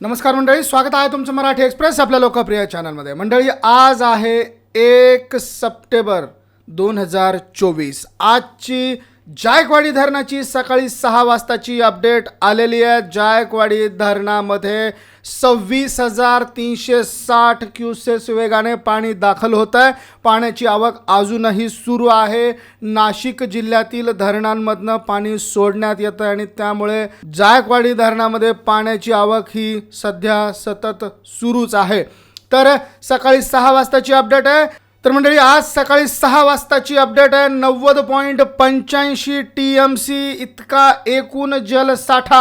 नमस्कार मंडळी स्वागत आहे तुमचं मराठी एक्सप्रेस आपल्या लोकप्रिय चॅनलमध्ये. मंडळी आज आहे एक सप्टेंबर दोन हजार चोवीस. आजची जायकवाडी धरणाची सकाळी सहा वाजताची अपडेट आलेली आहे. जायकवाडी धरणामध्ये सव्वीस हजार तीनशे साठ क्युसेस वेगाने पाणी दाखल होत आहे. पाण्याची आवक अजूनही सुरू आहे. नाशिक जिल्ह्यातील धरणांमधनं पाणी सोडण्यात येतं आणि त्यामुळे जायकवाडी धरणामध्ये पाण्याची आवक ही सध्या सतत सुरूच आहे. तर सकाळी सहा वाजताची अपडेट आहे. तर मंडळी आज सकाळी सहा वाजताची अपडेट आहे. नव्वद पॉईंट पंच्याऐंशी टी एम सी इतका एकूण जलसाठा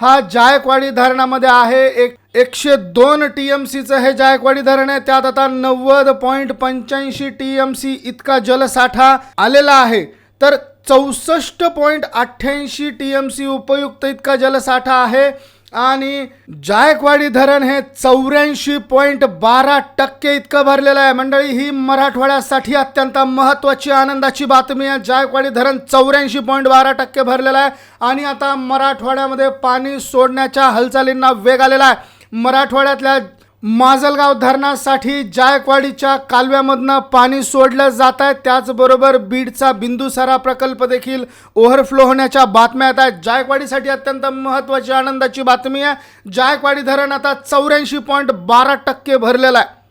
हा जायकवाडी धरणामध्ये आहे. एक एकशे दोन टी एम सीचं हे जायकवाडी धरण आहे. त्यात आता नव्वद पॉईंट पंच्याऐंशी टी एम सी इतका जलसाठा आलेला आहे. तर चौसष्ट पॉईंट अठ्ठ्याऐंशी टी एम सी उपयुक्त इतका जलसाठा आहे. आणि जायकवाडी धरण हे चौऱ्याऐंशी पॉईंट बारा टक्के इतकं भरलेलं आहे. मंडळी ही मराठवाड्यासाठी अत्यंत महत्त्वाची आनंदाची बातमी आहे. जायकवाडी धरण चौऱ्याऐंशी पॉईंट बारा टक्के भरलेलं आहे. आणि आता मराठवाड्यामध्ये पाणी सोडण्याच्या हालचालींना वेग आलेला आहे. मराठवाड्यातल्या माजलगाव धरणासाठी जायकवाडीच्या कालव्यामधनं पाणी सोडलं जात आहे. त्याचबरोबर बीडचा बिंदुसारा प्रकल्प देखील ओव्हरफ्लो होण्याच्या बातम्या येत आहेत. जायकवाडीसाठी अत्यंत महत्त्वाची आनंदाची बातमी आहे. जायकवाडी धरण आता चौऱ्याऐंशी पॉईंट बारा टक्के भरलेलं आहे.